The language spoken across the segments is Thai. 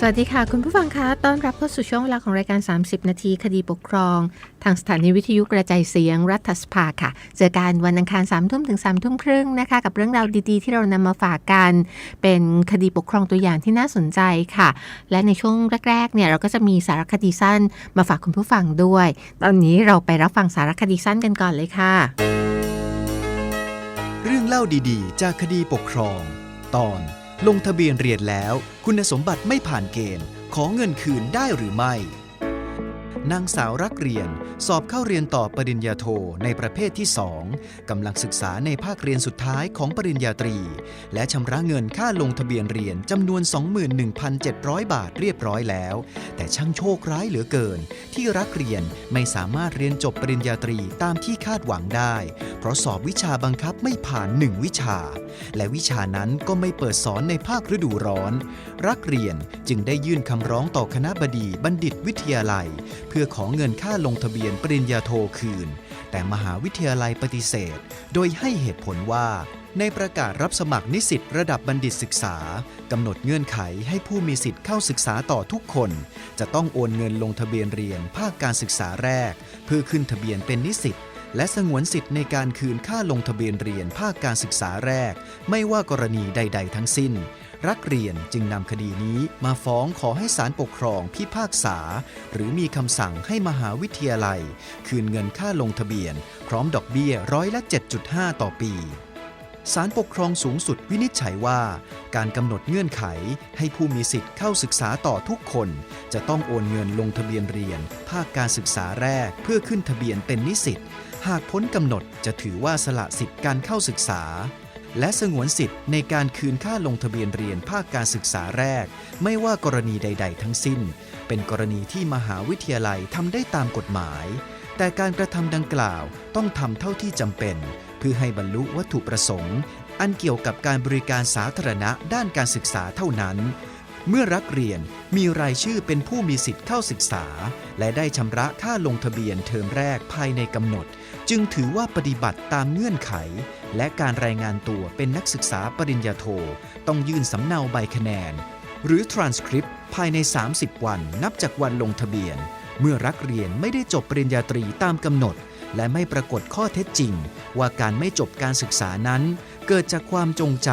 สวัสดีค่ะ คุณผู้ฟังคะ ต้อนรับเข้าสู่ช่วงเวลาของรายการ 30 นาที คดีปกครอง ทางสถานีวิทยุกระจายเสียงรัฐสภาค่ะ เจอกันวันอังคาร3ทุ่มถึง3ทุ่มครึ่งนะคะ กับเรื่องราวดีๆ ที่เรานำมาฝากกัน เป็นคดีปกครองตัวอย่างที่น่าสนใจค่ะ และในช่วงแรกๆ เนี่ยเราก็จะมีสารคดีสั้นมาฝากคุณผู้ฟังด้วย ตอนนี้เราไปรับฟังสารคดีสั้นกันก่อนเลยค่ะ เรื่องเล่าดีๆ จากคดีปกครอง ตอน ลงทะเบียนเรียนแล้ว คุณสมบัติไม่ผ่านเกณฑ์ ขอเงินคืนได้หรือไม่ นางสาวรักเรียน สอบเข้าเรียนต่อปริญญาโทในประเภทที่ 2 กำลังศึกษาในภาคเรียนสุดท้ายของปริญญาตรี และชำระเงินค่าลงทะเบียนเรียนจำนวน 21,700 บาทเรียบร้อยแล้ว แต่ช่างโชคร้ายเหลือเกิน ที่รักเรียนไม่สามารถเรียนจบปริญญาตรีตามที่คาดหวังได้ เพราะสอบวิชาบังคับไม่ผ่านหนึ่งวิชา และวิชานั้นก็ไม่เปิดสอนในภาคฤดูร้อน รักเรียนจึงได้ยื่นคำร้องต่อคณะบดีบัณฑิตวิทยาลัยเพื่อขอเงินค่าลงทะเบียนปริญญาโทคืน แต่มหาวิทยาลัยปฏิเสธ โดยให้เหตุผลว่า ในประกาศรับสมัครนิสิตระดับบัณฑิตศึกษากำหนดเงื่อนไขให้ผู้มีสิทธิ์เข้าศึกษาต่อทุกคน จะต้องโอนเงินลงทะเบียนเรียนภาคการศึกษาแรก เพื่อขึ้นทะเบียนเป็นนิสิต และสงวนสิทธิ์ในการคืนค่าลงทะเบียนเรียนภาคการศึกษาแรก ไม่ว่ากรณีใด ๆ ทั้งสิ้น รักเรียนจึงนำคดีนี้มาฟ้องขอให้ศาลปกครองพิพากษา หรือมีคำสั่งให้มหาวิทยาลัย คืนเงินค่าลงทะเบียน พร้อมดอกเบี้ยร้อยละ 7.5 ต่อปีศาลปกครองสูงสุดวินิจฉัยว่า การกำหนดเงื่อนไขให้ผู้มีสิทธิ์เข้าศึกษาต่อทุกคน จะต้องโอนเงินลงทะเบียนเรียน ภาคการศึกษาแรกเพื่อขึ้นทะเบียนเป็นนิสิต หากพ้นกำหนดจะถือว่าสละสิทธิ์การเข้าศึกษา และสงวนสิทธิ์ในการคืนค่าลงทะเบียนเรียนภาคการศึกษาแรก ไม่ว่ากรณีใด ๆ ทั้งสิ้น เป็นกรณีที่มหาวิทยาลัยทำได้ตามกฎหมาย แต่การกระทำดังกล่าวต้องทำเท่าที่จำเป็น เพื่อให้บรรลุวัตถุประสงค์ อันเกี่ยวกับการบริการสาธารณะด้านการศึกษาเท่านั้น เมื่อรักเรียนมีรายชื่อเป็นผู้มีสิทธิ์เข้าศึกษา และได้ชำระค่าลงทะเบียนเทอมแรกภายในกำหนด จึงถือว่าปฏิบัติตามเงื่อนไข และการรายงานตัวเป็นนักศึกษาปริญญาโท ต้องยื่นสำเนาใบคะแนน หรือ transcript ภายใน 30 วันนับจากวันลงทะเบียน เมื่อรักเรียนไม่ได้จบปริญญาตรีตามกำหนด และไม่ปรากฏข้อเท็จจริง ว่าการไม่จบการศึกษานั้น เกิดจากความจงใจ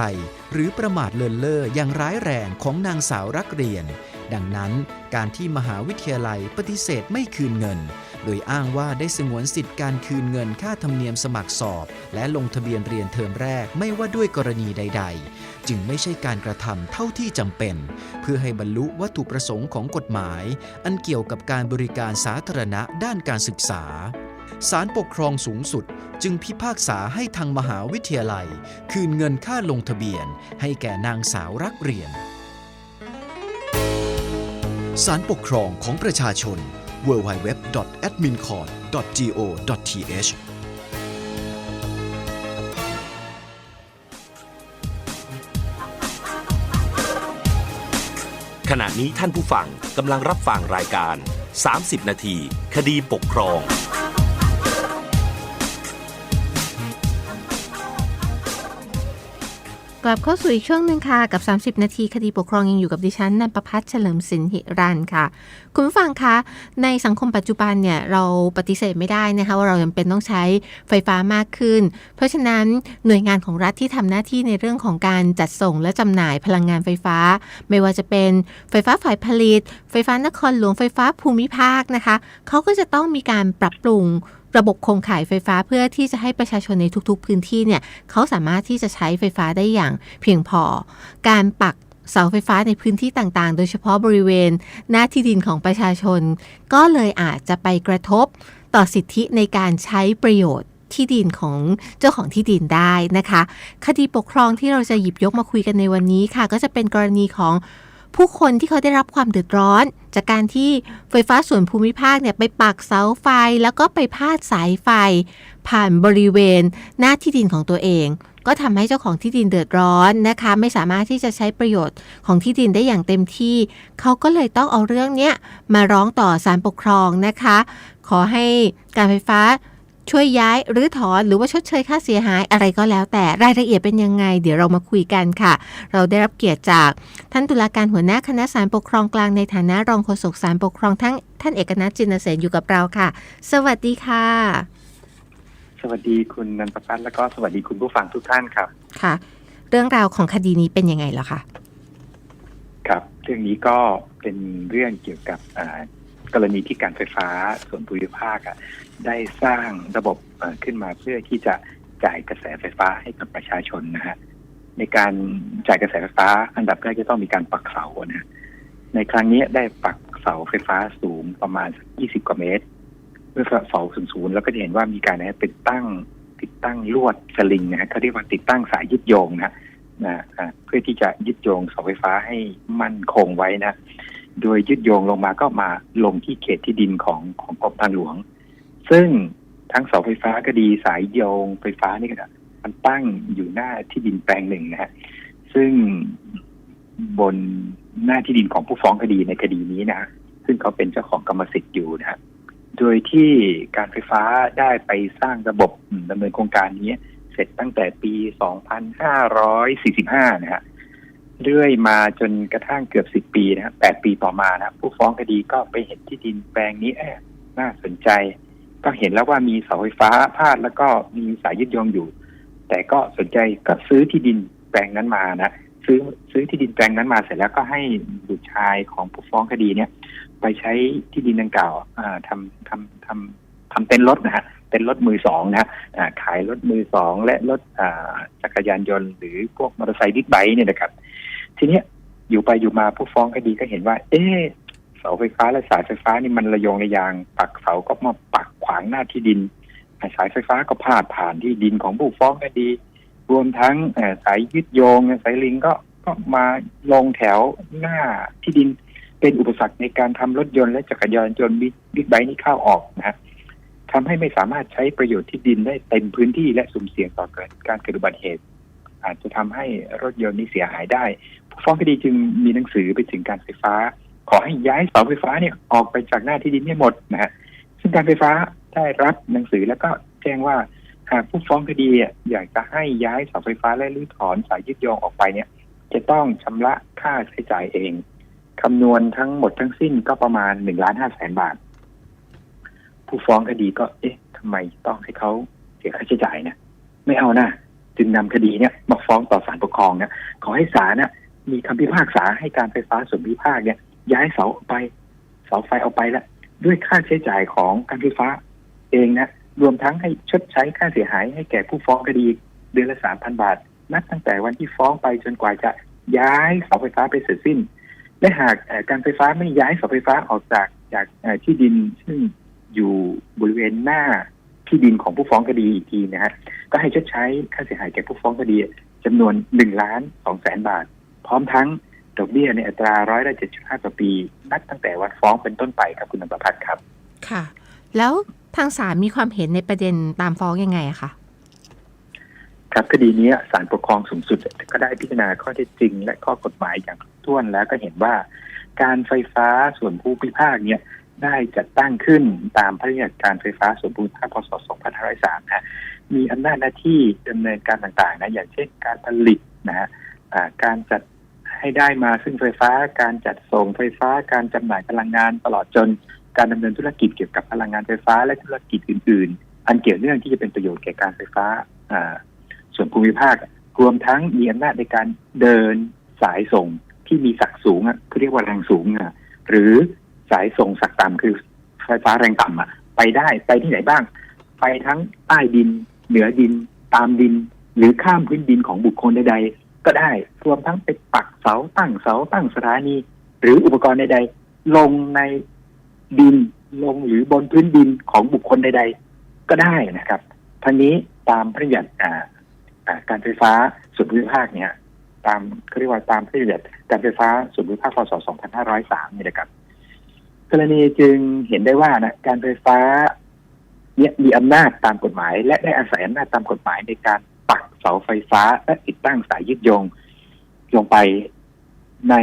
หรือประมาทเลินเล่ออย่างร้ายแรงของนางสาวรักเรียน ดังนั้นการที่มหาวิทยาลัยปฏิเสธไม่คืนเงิน โดยอ้างว่าได้สงวนสิทธิ์การคืนเงินค่าธรรมเนียมสมัครสอบ และลงทะเบียนเรียนเทอมแรกไม่ว่าด้วยกรณีใด ๆ จึงไม่ใช่การกระทำเท่าที่จำเป็น เพื่อให้บรรลุวัตถุประสงค์ของกฎหมาย อันเกี่ยวกับการบริการสาธารณะด้านการศึกษา ศาลปกครองสูงสุดจึงพิพากษาให้ทางมหาวิทยาลัย คืนเงินค่าลงทะเบียน ให้แก่นางสาวรักเรียนศาลปกครองของประชาชน www.admincourt.go.th ขณะนี้ท่านผู้ฟังกำลังรับฟังรายการ 30 นาที คดีปกครอง กลับเข้าสู่อีกช่วงหนึ่งค่ะ กับ 30 นาทีคดีปกครองยังอยู่กับดิฉันนันประพัฒน์เฉลิมสินหิรันค่ะ คุณผู้ฟังคะในสังคมปัจจุบันเนี่ยเราปฏิเสธไม่ได้นะคะว่าเราจำเป็นต้องใช้ไฟฟ้ามากขึ้น เพราะฉะนั้นหน่วยงานของรัฐที่ทำหน้าที่ในเรื่องของการจัดส่งและจำหน่ายพลังงานไฟฟ้า ไม่ว่าจะเป็นไฟฟ้าฝ่ายผลิต ไฟฟ้านครหลวงไฟฟ้าภูมิภาคนะคะเขาก็จะต้องมีการปรับปรุง ระบบโครงข่ายไฟฟ้าเพื่อที่จะให้ประชาชนในทุกๆ พื้นที่เนี่ยเขาสามารถที่จะใช้ไฟฟ้าได้อย่างเพียงพอ การปักเสาไฟฟ้าในพื้นที่ต่างๆ โดยเฉพาะบริเวณ หน้าที่ดินของประชาชน ก็เลยอาจจะไปกระทบต่อสิทธิในการใช้ประโยชน์ที่ดินของเจ้าของที่ดินได้นะคะ คดีปกครองที่เราจะหยิบยกมาคุยกันในวันนี้ค่ะ ก็จะเป็นกรณีของ ผู้คนที่เขาได้รับความเดือดร้อน จากการที่ไฟฟ้าส่วนภูมิภาคเนี่ยไปปักเสาไฟแล้วก็ไปพาดสายไฟ ผ่านบริเวณหน้าที่ดินของตัวเอง ก็ทำให้เจ้าของที่ดินเดือดร้อนนะคะ ไม่สามารถที่จะใช้ประโยชน์ของที่ดินได้อย่างเต็มที่ เขาก็เลยต้องเอาเรื่องเนี้ยมาร้องต่อศาลปกครองนะคะ ขอให้การไฟฟ้า ช่วยย้ายหรือถอนหรือว่าชดเชยค่าเสียหายอะไรก็แล้ว แต่รายละเอียดเป็นยังไง เดี๋ยวเรามาคุยกันค่ะ เราได้รับเกียรติจากท่านตุลาการหัวหน้าคณะศาลปกครองกลางในฐานะรองโฆษกศาลปกครองทั้งท่านเอกนัทจินเสนอยู่กับเราค่ะ สวัสดีค่ะ สวัสดีคุณนันทพัฒน์แล้วก็สวัสดีคุณผู้ฟังทุกท่านครับค่ะ เรื่องราวของคดีนี้เป็นยังไงเหรอคะครับ เรื่องนี้ก็เป็นเรื่องเกี่ยวกับอ่า กรณีที่การไฟฟ้าส่วนภูมิภาคได้สร้างระบบขึ้นมาเพื่อที่จะจ่ายกระแสไฟฟ้าให้กับประชาชนนะฮะในการจ่ายกระแสไฟฟ้า อันดับแรกจะต้องมีการปักเสานะในครั้งนี้ได้ปักเสาไฟฟ้าสูงประมาณ 20 กว่าเมตรเมื่อเสาสูงๆแล้วก็จะเห็นว่ามีการนะติดตั้งติดตั้งลวดสลิงนะฮะเขาเรียกว่าติดตั้งสายยึดโยงนะฮะนะเพื่อที่จะยึดโยงเสาไฟฟ้าให้มั่นคงไว้นะ โดยยึดโยงลงมาก็มาลงที่เขตที่ดินของของกรมทางหลวง ซึ่งทั้งเสาไฟฟ้าก็ดีสายโยงไฟฟ้านี่ก็มันตั้งอยู่หน้าที่ดินแปลงหนึ่งนะฮะซึ่งบนหน้าที่ดินของผู้ฟ้องคดีในคดีนี้นะซึ่งเขาเป็นเจ้าของกรรมสิทธิ์อยู่นะฮะโดยที่การไฟฟ้าได้ไปสร้างระบบดำเนินโครงการนี้ เสร็จตั้งแต่ปี 2545 นะฮะ เรื่อยมาจนกระทั่งเกือบ10ปีนะฮะ8ปีต่อมานะผู้ฟ้องคดีก็ไปเห็นที่ดินแปลงนี้เอ๊ะน่าสนใจ ก็เห็นแล้วว่ามีเสาไฟฟ้าพาดแล้วก็มีสายยึดโยงอยู่ แต่ก็สนใจก็ซื้อที่ดินแปลงนั้นมานะซื้อซื้อที่ดินแปลงนั้นมาเสร็จแล้วก็ให้บุตรชายของผู้ฟ้องคดีเนี่ย ไปใช้ที่ดินดังกล่าวอ่าทำทำทำทำเต็นท์รถนะฮะเต็นท์รถมือสองนะฮะขายรถมือสองและรถจักรยานยนต์ หรือพวกมอเตอร์ไซค์บิ๊กไบค์เนี่ยนะครับ ทีเนี้ยอยู่ไปอยู่มาผู้ฟ้องคดีก็เห็นว่า เอ๊ะเสาไฟฟ้าและสายไฟฟ้านี่มันระโยงระยาง ปักเสาก็มาปักขวางหน้าที่ดินสายไฟฟ้าก็พาดผ่านที่ดินของผู้ฟ้องคดี รวมทั้งสายยึดโยงสายลิงก็ก็มาลงแถวหน้าที่ดินเป็นอุปสรรคในการทำรถยนต์และจักรยานยนต์บิ๊กไบค์นี่เข้าออกนะฮะทำให้ไม่สามารถใช้ประโยชน์ที่ดินได้เต็มพื้นที่และสุ่มเสี่ยงต่อเกิดการเกิดอุบัติเหตุ อาจจะทำให้รถยนต์นี้เสียหายได้ผู้ฟ้องคดีจึงมีหนังสือไปถึงการไฟฟ้า ขอให้ย้ายเสาไฟฟ้าเนี่ยออกไปจากหน้าที่ดินให้หมดนะฮะซึ่งการไฟฟ้าได้รับหนังสือแล้วก็แจ้งว่าหากผู้ฟ้องคดีอยากจะให้ย้ายเสาไฟฟ้าและรื้อถอนสายยึดโยงออกไปเนี่ย จะต้องชำระค่าใช้จ่ายเองคำนวณทั้งหมดทั้งสิ้นก็ประมาณหนึ่งล้านห้าแสนบาท ผู้ฟ้องคดีก็ เอ๊ะทำไมต้องให้เขาเสียค่าใช้จ่ายเนี่ยไม่เอานะ จึงนำคดีเนี่ยมาฟ้องต่อศาลปกครองเนี่ยขอให้ศาลน่ะมีคำพิพากษาให้การไฟฟ้าส่วนภูมิภาคเนี่ยย้ายเสาออกไปเสาไฟเอาไปแล้วด้วยค่าใช้จ่ายของการไฟฟ้าเองนะรวมทั้งให้ชดใช้ค่าเสียหายให้แก่ผู้ฟ้องคดีเดือนละสามพันบาท นับตั้งแต่วันที่ฟ้องไปจนกว่าจะย้ายเสาไฟฟ้าไปเสร็จสิ้น และหากการไฟฟ้าไม่ย้ายเสาไฟฟ้าออกจากจากที่ดินซึ่งอยู่บริเวณหน้า ที่ดินของผู้ฟ้องคดีอีกทีนะฮะก็ให้ชดใช้ค่าเสียหายแก่ผู้ฟ้องคดีจำนวนหนึ่งล้านสองแสนบาท พร้อมทั้งดอกเบี้ยในอัตราร้อยละเจ็ดจุดห้าต่อปีนับตั้งแต่วันฟ้องเป็นต้นไปครับคุณนภพัฒน์ครับ ค่ะ แล้วทางศาลมีความเห็นในประเด็นตามฟ้องยังไงอะคะครับคดีนี้ศาลปกครองสูงสุด ก็ได้พิจารณาข้อเท็จจริง และข้อกฎหมายอย่างครบถ้วนแล้วก็เห็นว่า การไฟฟ้าส่วนภูมิภาคเนี่ย ได้จัดตั้งขึ้นตามพระราชบัญญัติการไฟฟ้าส่วนภูมิภาคพศ 2503 นะมีอำนาจหน้าที่ดำเนินการต่างๆนะอย่างเช่นการผลิตนะฮะการจัดให้ได้มาซึ่งไฟฟ้า การจัดส่งไฟฟ้า การจำหน่ายพลังงานตลอดจนการดำเนินธุรกิจเกี่ยวกับพลังงานไฟฟ้าและธุรกิจอื่น ๆ อันเกี่ยวเนื่องที่จะเป็นประโยชน์แก่การไฟฟ้าส่วนภูมิภาครวมทั้งมีอำนาจในการเดินสายส่งที่มีศักย์สูงอะคือเรียกว่าแรงสูงอะหรือ สายส่งศักต่ำคือไฟฟ้าแรงต่ำอะไปได้ไปที่ไหนบ้าง ไปทั้งใต้ดิน เหนือดิน ตามดิน หรือข้ามพื้นดินของบุคคลใดๆก็ได้รวมทั้งไปปักเสาตั้งเสาตั้งสถานี หรืออุปกรณ์ใดๆลงในดินลงหรือบนพื้นดินของบุคคลใด ๆ ก็ได้นะครับทั้งนี้ตามพระราชบัญญัติการไฟฟ้าส่วนภูมิภาคเนี่ยตามเขาเรียกว่าตามพระราชบัญญัติการไฟฟ้าส่วนภูมิภาคพศ 2503นี่นะครับ รณีจึงเห็นได้ว่านะการไฟฟ้าเนี่ยมีอำนาจตามกฎหมาย และได้อาศัยอำนาจตามกฎหมายในการปักเสาไฟฟ้าและติดตั้งสายยึดโยงลงไปใน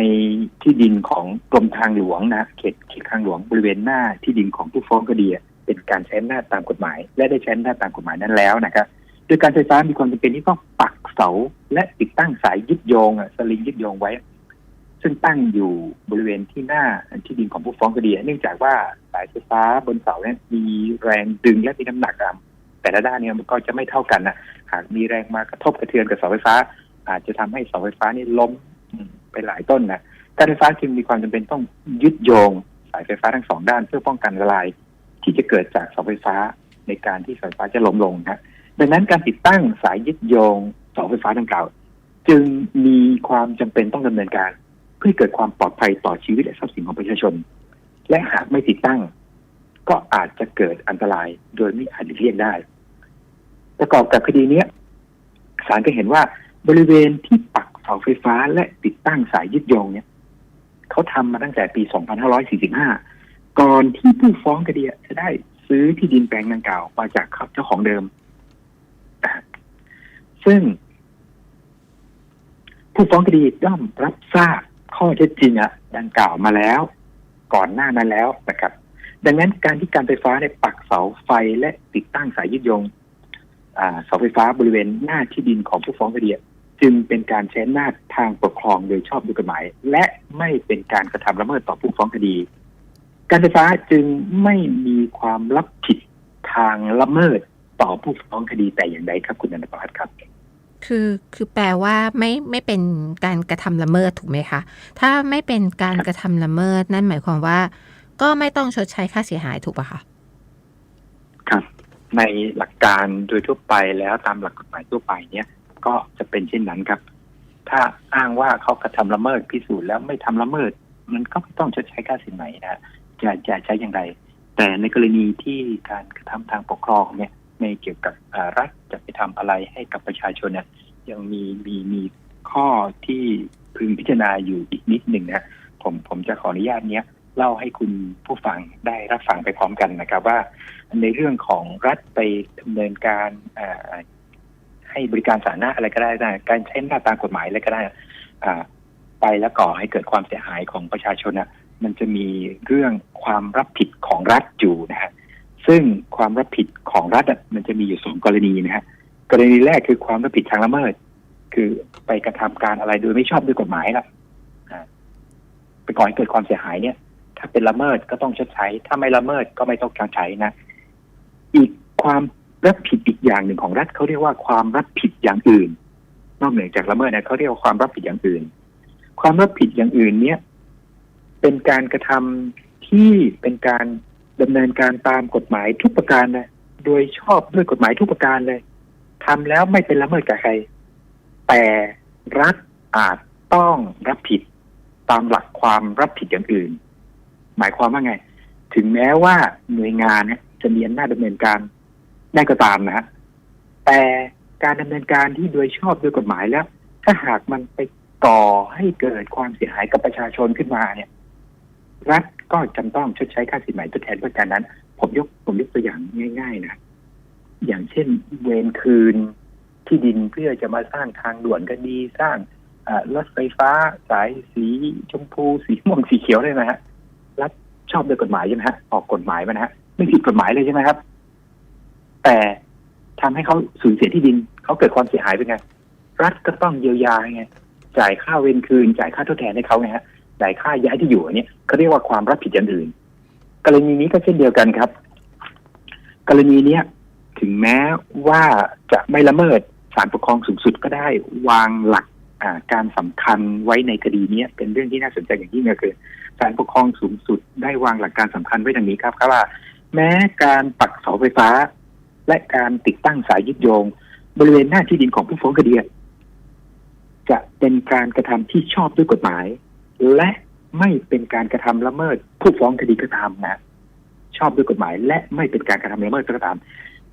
ที่ดินของกรมทางหลวงนะเขตเขตทางหลวงบริเวณหน้าที่ดินของผู้ฟ้องคดีเป็นการใช้อำนาจตามกฎหมาย และได้ใช้อำนาจตามกฎหมายนั้นแล้วนะครับโดยการไฟฟ้ามีความจำเป็นที่ต้องปักเสาและติดตั้งสายยึดโยงสลิงยึดโยงไว้ ซึ่งตั้งอยู่บริเวณที่หน้าที่ดินของผู้ฟ้องคดี เนื่องจากว่าสายไฟฟ้าบนเสาเนี่ยมีแรงดึงและมีน้ำหนักอะแต่ละด้านเนี่ยมันก็จะไม่เท่ากันนะหากมีแรงมากระทบกระเทือนกับเสาไฟฟ้า อาจจะทำให้เสาไฟฟ้านี่ล้มไปหลายต้นนะการไฟฟ้าจึงมีความจำเป็นต้องยึดโยงสายไฟฟ้าทั้งสองด้านเพื่อป้องกันละลาย ที่จะเกิดจากเสาไฟฟ้าในการที่เสาไฟฟ้าจะล้มลงนะดังนั้นการติดตั้งสายยึดโยงเสาไฟฟ้าดังกล่าว จึงมีความจำเป็นต้องดำเนินการ พื่อเกิดความปลอดภัยต่อชีวิตและทรัพย์สินของประชาชน และหากไม่ติดตั้ง ก็อาจจะเกิดอันตรายโดยไม่อาจหลีกเลี่ยงได้ ประกอบกับคดีนี้ศาลก็เห็นว่าบริเวณที่ปักเสาไฟฟ้าและติดตั้งสายยึดโยงเนี่ยเขาทำมาตั้งแต่ปี 2545 ก่อนที่ผู้ฟ้องคดีจะได้ซื้อที่ดินแปลงดังกล่าวมาจากเจ้าของเดิม ซึ่ง ผู้ฟ้องคดีย่อมรับทราบ ข้อเท็จจริงอะดังกล่าวมาแล้ว ก่อนหน้านั้นแล้วนะครับ ดังนั้นการที่การไฟฟ้าได้ปักเสาไฟและติดตั้งสายยึดโยงเสาไฟฟ้าบริเวณหน้าที่ดินของผู้ฟ้องคดีจึงเป็นการใช้อำนาจทางปกครองโดยชอบด้วยกฎหมาย และไม่เป็นการกระทำละเมิดต่อผู้ฟ้องคดี การไฟฟ้าจึงไม่มีความรับผิดทางละเมิดต่อผู้ฟ้องคดีแต่อย่างใดครับคุณอนันตพัฒน์ครับ คือคือแปลว่าไม่ไม่เป็นการกระทำละเมิดถูกไหมคะ ถ้าไม่เป็นการกระทำละเมิด นั่นหมายความว่า ก็ไม่ต้องชดใช้ค่าเสียหายถูกปะคะครับ ในหลักการโดยทั่วไปแล้วตามหลักกฎหมายทั่วไปเนี่ย ก็จะเป็นเช่นนั้นครับ ถ้าอ้างว่าเขากระทำละเมิดพิสูจน์แล้วไม่ทำละเมิด มันก็ไม่ต้องชดใช้ค่าสินไหมนะจะจะใช้อย่างไร แต่ในกรณีที่การกระทำทางปกครองเนี่ย ในเกี่ยวกับรัฐจะไปทำอะไรให้กับประชาชนเนี่ยยังมีมีมีข้อที่พึงพิจารณาอยู่อีกนิดหนึ่งนะผมผมจะขออนุญาตเนี้ยเล่าให้คุณผู้ฟังได้รับฟังไปพร้อมกันนะครับ ว่าในเรื่องของรัฐไปดำเนินการให้บริการสาธารณะอะไรก็ได้นะการใช้หน้าตามกฎหมายอะไรก็ได้อ่าไปแล้วก่อให้เกิดความเสียหายของประชาชนนะมันจะมีเรื่องความรับผิดของรัฐอยู่นะฮะ ซึ่งความรับผิดของรัฐอะมันจะมีอยู่สองกรณีนะฮะกรณีแรกคือความรับผิดทางละเมิด คือไปกระทำการอะไรโดยไม่ชอบด้วยกฎหมายละอ่าไปก่อให้เกิดความเสียหายเนี่ย ถ้าเป็นละเมิดก็ต้องชดใช้ ถ้าไม่ละเมิดก็ไม่ต้องชดใช้นะ อีกความรับผิดอีกอย่างหนึ่งของรัฐเขาเรียกว่าความรับผิดอย่างอื่น นอกเหนือจากละเมิดนะเขาเรียกว่าความรับผิดอย่างอื่น ความรับผิดอย่างอื่นเนี่ย เป็นการกระทำที่เป็นการ ดำเนินการตามกฎหมายทุกประการนะโดยชอบด้วยกฎหมายทุกประการเลยทำแล้วไม่เป็นละเมิดกับใคร แต่รัฐอาจต้องรับผิดตามหลักความรับผิดอย่างอื่น หมายความว่าไง ถึงแม้ว่าหน่วยงานเนี่ยจะมีอำนาจดำเนินการได้ก็ตามนะฮะแต่การดำเนินการที่โดยชอบด้วยกฎหมายแล้ว ถ้าหากมันไปก่อให้เกิดความเสียหายกับประชาชนขึ้นมาเนี่ย รัฐก็จำต้องชดใช้ค่าสินไหมทดแทนประการนั้น ผมยกผมยกตัวอย่างง่าย ๆ นะ อย่างเช่น เวรคืนที่ดินเพื่อจะมาสร้างทางด่วนก็ดีสร้างรถไฟฟ้า สายสีชมพู สีม่วงสีเขียวเลยนะฮะรัฐชอบด้วยกฎหมายใช่ไหมฮะออกกฎหมายมานะฮะไม่ผิดกฎหมายเลยใช่ไหมครับ แต่ทำให้เขาสูญเสียที่ดินเขาเกิดความเสียหายเป็นไงรัฐก็ต้องเยียวยาไงจ่ายค่าเวรคืน จ่ายค่าทดแทนให้เขาไงฮะ จ่ายค่าย้ายที่อยู่อันเนี้ยเขาเรียกว่าความรับผิดอย่างอื่น กรณีนี้ก็เช่นเดียวกันครับ กรณีเนี้ยถึงแม้ว่าจะไม่ละเมิดศาลปกครองสูงสุดก็ได้วางหลักการสำคัญไว้ในคดีเนี้ยเป็นเรื่องที่น่าสนใจอย่างยิ่งก็คือศาลปกครองสูงสุดได้วางหลักการสำคัญไว้ดังนี้ครับครับว่า แม้การปักเสาไฟฟ้า และการติดตั้งสายยึดโยง บริเวณหน้าที่ดินของผู้ฟ้องคดีจะเป็นการกระทำที่ชอบด้วยกฎหมาย และไม่เป็นการกระทำละเมิด ผู้ฟ้องคดีก็ตามนะชอบด้วยกฎหมาย และไม่เป็นการกระทำละเมิดก็ตาม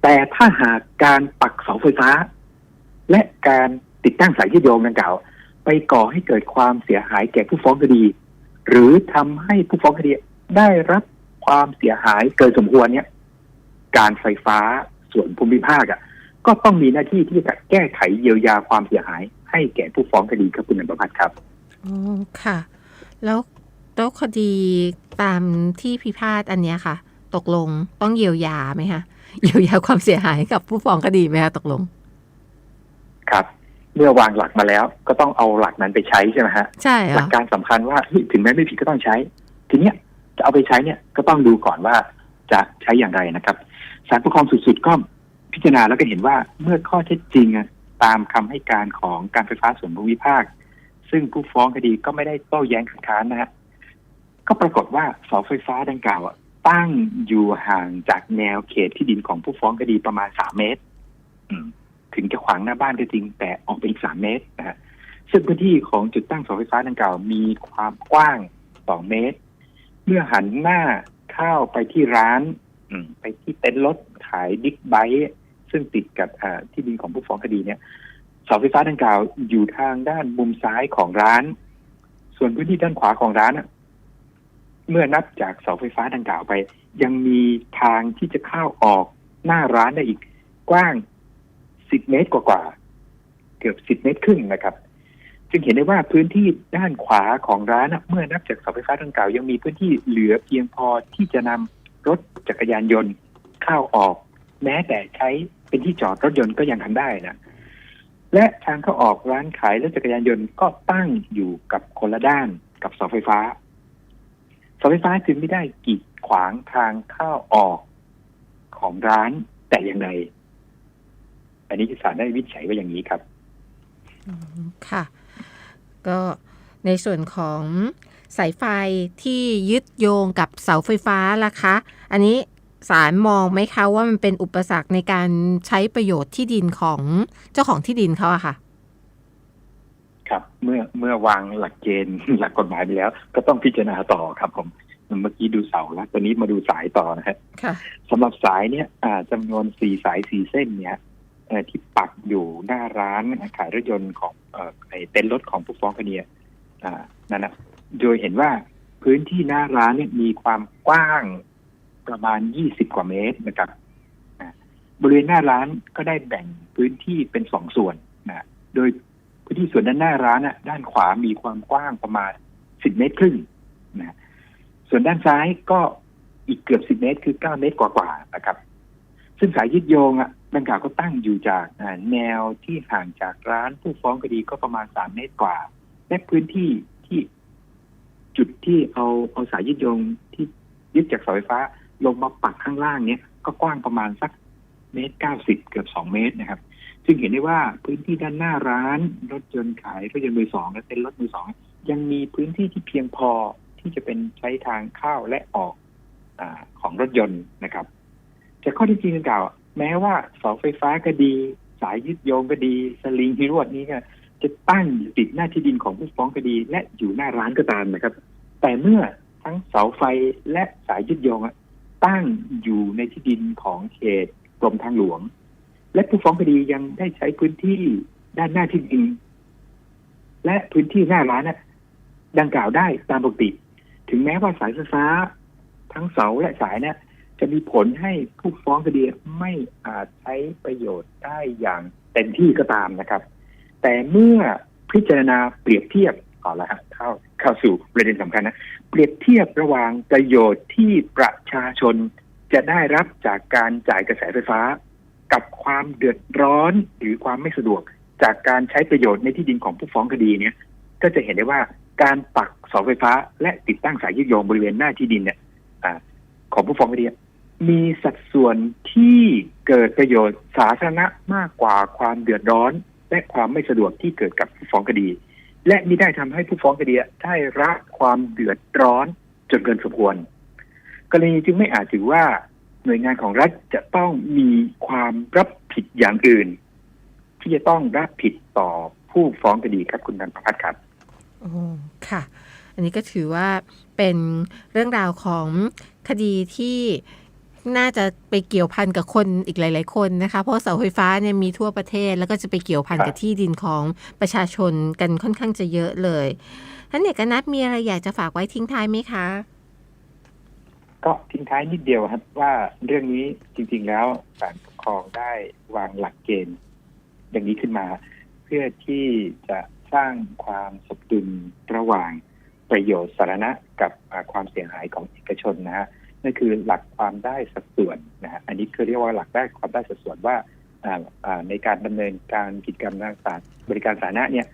แต่ถ้าหากการปักเสาไฟฟ้า และการติดตั้งสายยึดโยงดังกล่าว ไปก่อให้เกิดความเสียหายแก่ผู้ฟ้องคดี หรือทำให้ผู้ฟ้องคดีได้รับความเสียหายเกินสมควรเนี่ย การไฟฟ้าส่วนภูมิภาคอะก็ต้องมีหน้าที่ที่จะแก้ไขเยียวยาความเสียหาย ให้แก่ผู้ฟ้องคดีครับคุณนันประพัฒน์ครับอ๋อค่ะ แล้วแล้วคดีตามที่พิพาทอันเนี้ยค่ะ ตกลงต้องเยียวยาไหมคะเยียวยาความเสียหายกับผู้ฟ้องคดีไหมคะตกลง ครับ เมื่อวางหลักมาแล้ว ก็ต้องเอาหลักนั้นไปใช้ใช่ไหมฮะใช่หลัค่ะกการสำคัญว่าเฮ้ยถึงแม้ไม่ผิดก็ต้องใช้ ทีเนี้ยจะเอาไปใช้เนี่ยก็ต้องดูก่อนว่าจะใช้อย่างไรนะครับศาลปกครองสูงสุดก็พิจารณาแล้วก็เห็นว่าเมื่อข้อเท็จจริงอะตามคำให้การของการไฟฟ้าส่วนภูมิภาค ซึ่งผู้ฟ้องคดีก็ไม่ได้โต้แย้งคัดค้านนะฮะก็ปรากฏว่าเสาไฟฟ้าดังกล่าวตั้งอยู่ห่างจากแนวเขตที่ดินของผู้ฟ้องคดีประมาณสามเมตรถึงจะขวางหน้าบ้านก็จริง แต่ออกไปอีกสามเมตรนะฮะซึ่งพื้นที่ของจุดตั้งเสาไฟฟ้าดังกล่าวมีความกว้าง2เมตร เมื่อหันหน้าเข้าไปที่ร้านไปที่เต็นท์รถขายบิ๊กไบค์ซึ่งติดกับที่ดินของผู้ฟ้องคดีเนี่ย เสาไฟฟ้าดังกล่าวอยู่ทางด้านมุมซ้ายของร้าน ส่วนพื้นที่ด้านขวาของร้านน่ะเมื่อนับจากเสาไฟฟ้าดังกล่าวไป ยังมีทางที่จะเข้าออกหน้าร้านได้อีกกว้าง10เมตรกว่าๆเกือบ10เมตรครึ่งนะครับ จึงเห็นได้ว่าพื้นที่ด้านขวาของร้านเมื่อนับจากเสาไฟฟ้าดังกล่าวยังมีพื้นที่เหลือเพียงพอที่จะนำรถจักรยานยนต์เข้าออก แม้แต่ใช้เป็นที่จอดรถยนต์ก็ยังทำได้นะ และทางเข้าออกร้านขายรถจักรยานยนต์ก็ตั้งอยู่กับคนละด้านกับเสาไฟฟ้าเสาไฟฟ้าจึงไม่ได้กีดขวางทางเข้าออกของร้านแต่อย่างใดอันนี้ศาลได้วิจัยไว่าอย่างนี้ครับค่ะ ก็ในส่วนของสายไฟที่ยึดโยงกับเสาไฟฟ้าล่ะคะ อันนี้ ศาลมองไหมคะว่ามันเป็นอุปสรรคในการใช้ประโยชน์ที่ดินของเจ้าของที่ดินเขาอะค่ะ ครับ เมื่อเมื่อวางหลักเกณฑ์หลักกฎหมายไปแล้ว ก็ต้องพิจารณาต่อครับผมเมื่อกี้ดูเสาแล้วตอนนี้มาดูสายต่อนะฮะค่ะสำหรับสายเนี่ยอ่าจำนวนสี่สายสี่เส้นเนี่ยเอ่อที่ปักอยู่หน้าร้านขายรถยนต์ของเอ่อไอ้เต็นท์รถของผู้ฟ้องคดีอ่านั่นนะโดยเห็นว่าพื้นที่หน้าร้านเนี่ยมีความกว้าง ประมาณยี่สิบกว่าเมตรนะครับบริเวณหน้าร้านก็ได้แบ่งพื้นที่เป็นสองส่วนนะโดยพื้นที่ส่วนด้านหน้าร้านน่ะด้านขวามีความกว้างประมาณสิบเมตรครึ่งนะส่วนด้านซ้ายก็อีกเกือบสิบเมตร คือเก้าเมตรกว่าๆนะครับ ซึ่งสายยึดโยงอะดังกล่าวก็ตั้งอยู่จากแนวที่ห่างจากร้านผู้ฟ้องคดีก็ประมาณสามเมตรกว่า และพื้นที่ที่จุดที่เอาเอาสายยึดโยงที่ยึดจากเสาไฟฟ้า ลงมาปักข้างล่างเนี้ยก็กว้างประมาณสักเมตรเก้าสิบเกือบสองเมตรนะครับซึ่งเห็นได้ว่าพื้นที่ด้านหน้าร้านรถยนต์ขายรถยนต์มือสองและเต็นท์รถมือสองยังมีพื้นที่ที่เพียงพอที่จะเป็นใช้ทางเข้าและออกอของรถยนต์นะครับจากข้อที่จริงดังกล่าว แม้ว่าเสาไฟฟ้าก็ดี สายยึดโยงก็ดีสลิงฮิรวดนี้ก็จะตั้งอยู่ติดหน้าที่ดินของผู้ฟ้องคดี และอยู่หน้าร้านก็ตามนะครับ แต่เมื่อทั้งเสาไฟและสายยึดโยงอะ ตั้งอยู่ในที่ดินของเขตกรมทางหลวง และผู้ฟ้องคดียังได้ใช้พื้นที่ด้านหน้าที่ดิน และพื้นที่หน้าร้านน่ะดังกล่าวได้ตามปกติ ถึงแม้ว่าสายไฟฟ้า ทั้งเสาและสายเนี่ยจะมีผลให้ผู้ฟ้องคดีไม่อาจใช้ประโยชน์ได้อย่างเต็มที่ก็ตามนะครับ แต่เมื่อพิจารณาเปรียบเทียบก่อนละฮะเข้าเข้าสู่ประเด็นสำคัญนะ เปรียบเทียบระหว่างประโยชน์ที่ประชาชนจะได้รับจากการจ่ายกระแสไฟฟ้า กับความเดือดร้อนหรือความไม่สะดวก จากการใช้ประโยชน์ในที่ดินของผู้ฟ้องคดีเนี่ย ก็จะเห็นได้ว่าการปักเสาไฟฟ้า และติดตั้งสายยึดโยงบริเวณหน้าที่ดินเนี่ยอของผู้ฟ้องคดีมีสัดส่วนที่เกิดประโยชน์สาธารณะมากกว่าความเดือดร้อน และความไม่สะดวกที่เกิดกับผู้ฟ้องคดี และมิได้ทำให้ผู้ฟ้องคดีได้รับความเดือดร้อนจนเกินสมควร กรณีจึงไม่อาจถือว่าหน่วยงานของรัฐจะต้องมีความรับผิดอย่างอื่น ที่จะต้องรับผิดต่อผู้ฟ้องคดีครับคุณนันทพัฒน์ครับโอ้ค่ะ อันนี้ก็ถือว่าเป็นเรื่องราวของคดีที่ น่าจะไปเกี่ยวพันกับคนอีกหลาย ๆ คนนะคะ เพราะเสาไฟฟ้าเนี่ยมีทั่วประเทศ แล้วก็จะไปเกี่ยวพันกับที่ดินของประชาชนกันค่อนข้างจะเยอะเลยท่านเอกนัทมีอะไรอยากจะฝากไว้ทิ้งท้ายไหมคะ ก็ทิ้งท้ายนิดเดียวครับว่าเรื่องนี้จริง ๆ แล้วศาลปกครองได้วางหลักเกณฑ์อย่างนี้ขึ้นมา เพื่อที่จะสร้างความสมดุลระหว่างประโยชน์สาธารณะกับความเสียหายของเอกชนนะฮะ นั่นคือหลักความได้สัดส่วนนะฮะอันนี้คือเรียกว่าหลักได้ความได้สัดส่วนว่าในการดำเนินการกิจกรรมทางศาสตร์บริการสาธารณะเนี่ย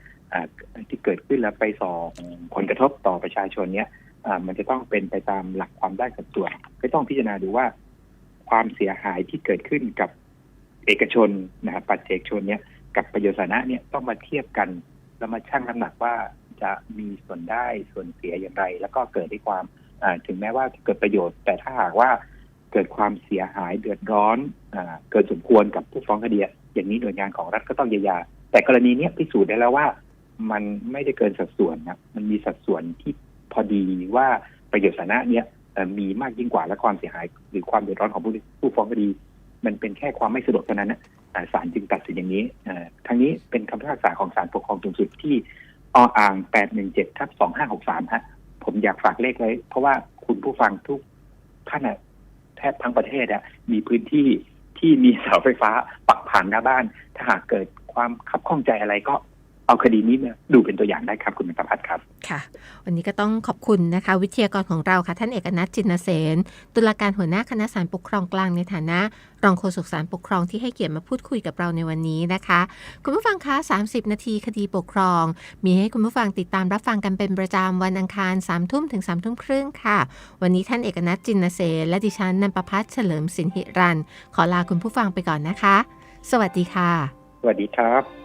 ที่เกิดขึ้นแล้วไปส่อผลกระทบต่อประชาชนเนี่ยมันจะต้องเป็นไปตามหลักความได้สัดส่วนก็ต้องพิจารณาดูว่า ความเสียหายที่เกิดขึ้นกับเอกชนนะครับปัจเจกชนเนี่ยกับประโยชน์สาธารณะเนี่ยต้องมาเทียบกันแล้วมาชั่งน้ำหนักว่าจะมีส่วนได้ส่วนเสียอย่างไร แล้วก็เกิดด้วยความ ถึงแม้ว่าจะเกิดประโยชน์ แต่ถ้าหากว่าเกิดความเสียหายเดือดร้อนอเกิดสมควรกับผู้ฟ้องคดีอย่างนี้หน่วยงานของรัฐก็ต้องเยียวยา แต่กรณีนี้พิสูจน์ได้แล้วว่ามันไม่ได้เกินสัดส่วนนะมันมีสัดส่วนที่พอดีว่าประโยชน์สาธารณะเนี่ยมีมากยิ่งกว่าและความเสียหาย หรือความเดือดร้อนของผู้ผู้ฟ้องคดี มันเป็นแค่ความไม่สะดวกเท่านั้นนะอ่าศาลจึงตัดสินอย่างนี้ทั้งนี้เป็นคำพิพากษาของศาลปกครองสูงสุดที่ออ่าง 817ทับ2563ฮะ ผมอยากฝากเลขไว้ เพราะว่าคุณผู้ฟังทุกท่านอะแทบทั้งประเทศอะมีพื้นที่ที่มีเสาไฟฟ้าปักผ่านหน้าบ้าน ถ้าหากเกิดความขับข้องใจอะไรก็ เอาคดีนี้มาดูเป็นตัวอย่างได้ครับคุณประพัฒน์ครับ ค่ะ วันนี้ก็ต้องขอบคุณนะคะ วิทยากรของเราค่ะ ท่านเอกนัทจินเสนตุลาการหัวหน้าคณะศาลปกครองกลางในฐานะ รองโฆษกศาลปกครองที่ให้เกียรติมาพูดคุยกับเราในวันนี้นะคะ คุณผู้ฟังคะ 30 นาทีคดีปกครอง มีให้คุณผู้ฟังติดตามรับฟังกันเป็นประจำวันอังคาร3ทุ่มถึง3ทุ่มครึ่งค่ะ วันนี้ท่านเอกนัทจินเสนและดิฉันนันประพัฒน์เฉลิมสินหิรันขอลาคุณผู้ฟังไปก่อนนะคะ สวัสดีค่ะ สวัสดีครับ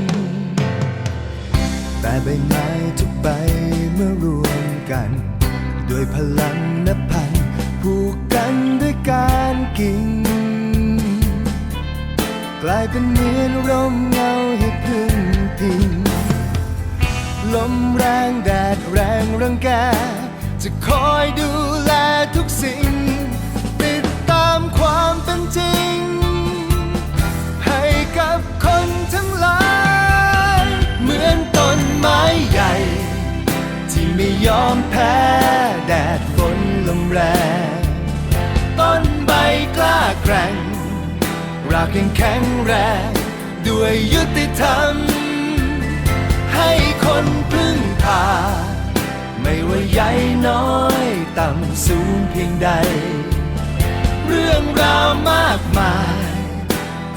ใบไม้ทุกใบเมื่อรวมกัน ด้วยพลังนับพันผูกกันด้วยการกิ่ง กลายเป็นเหมือนร่มเงาให้พึ่งพิงลมแรงแดดแรงรังแก จะคอยดูแลทุกสิ่ง ติดตามความเป็นจริง ให้กับคน ไม่ยอมแพ้ แดดฝนลมแรง ต้นใบกล้าแกร่งรากยังแข็งแรง ด้วยยุติธรรม ให้คนพึ่งพา ไม่ว่าใหญ่น้อย ต่ำสูงเพียงใด เรื่องราวมากมาย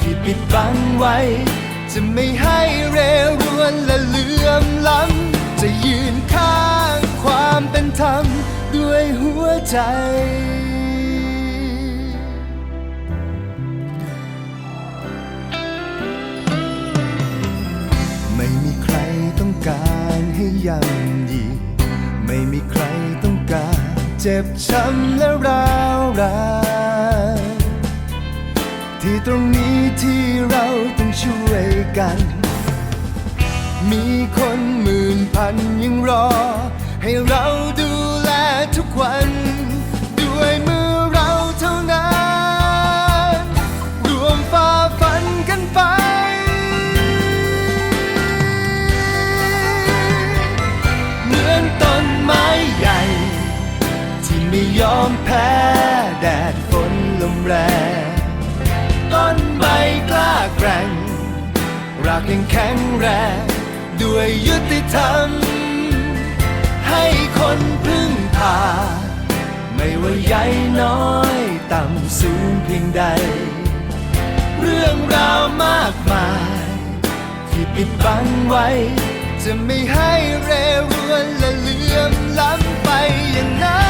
ที่ปิดบังไว้ จะไม่ให้เรรวนและเลื่อมล้ำจะยืนข้าง ความเป็นธรรมด้วยหัวใจไม่มีใครต้องการให้ย่ำยีไม่มีใครต้องการเจ็บช้ำและร้าวรานที่ตรงนี้ที่เราต้องช่วยกัน มีคนหมื่นพันยังรอ ให้เราดูแลทุกวัน ด้วยมือเราเท่านั้นรวมฝ่าฟันกันไป เหมือนต้นไม้ใหญ่ ที่ไม่ยอมแพ้แดดฝนลมแรงต้นใบกล้าแกร่งรากยังแข็งแรงด้วยยุติธรรมา ไม่ว่าใหญ่น้อยต่ำสูงเพียงใด เรื่องราวมากมาย ที่ปิดบังไว้ จะไม่ให้เรรวนและเลื่อมล้ำไปอย่างนั้น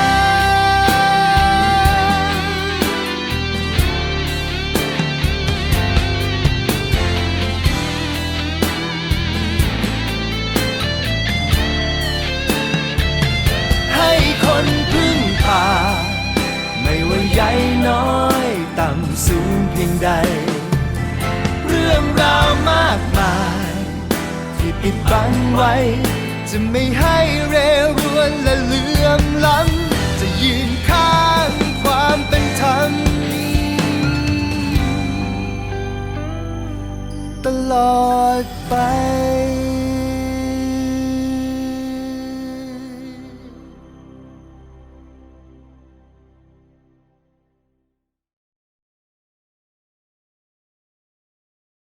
สูงเพียงใด เรื่องราวมากมาย ที่ปิดบังไว้ จะไม่ให้เรรวนและเลื่อมล้ำจะยืนข้างความเป็นธรรมตลอดไป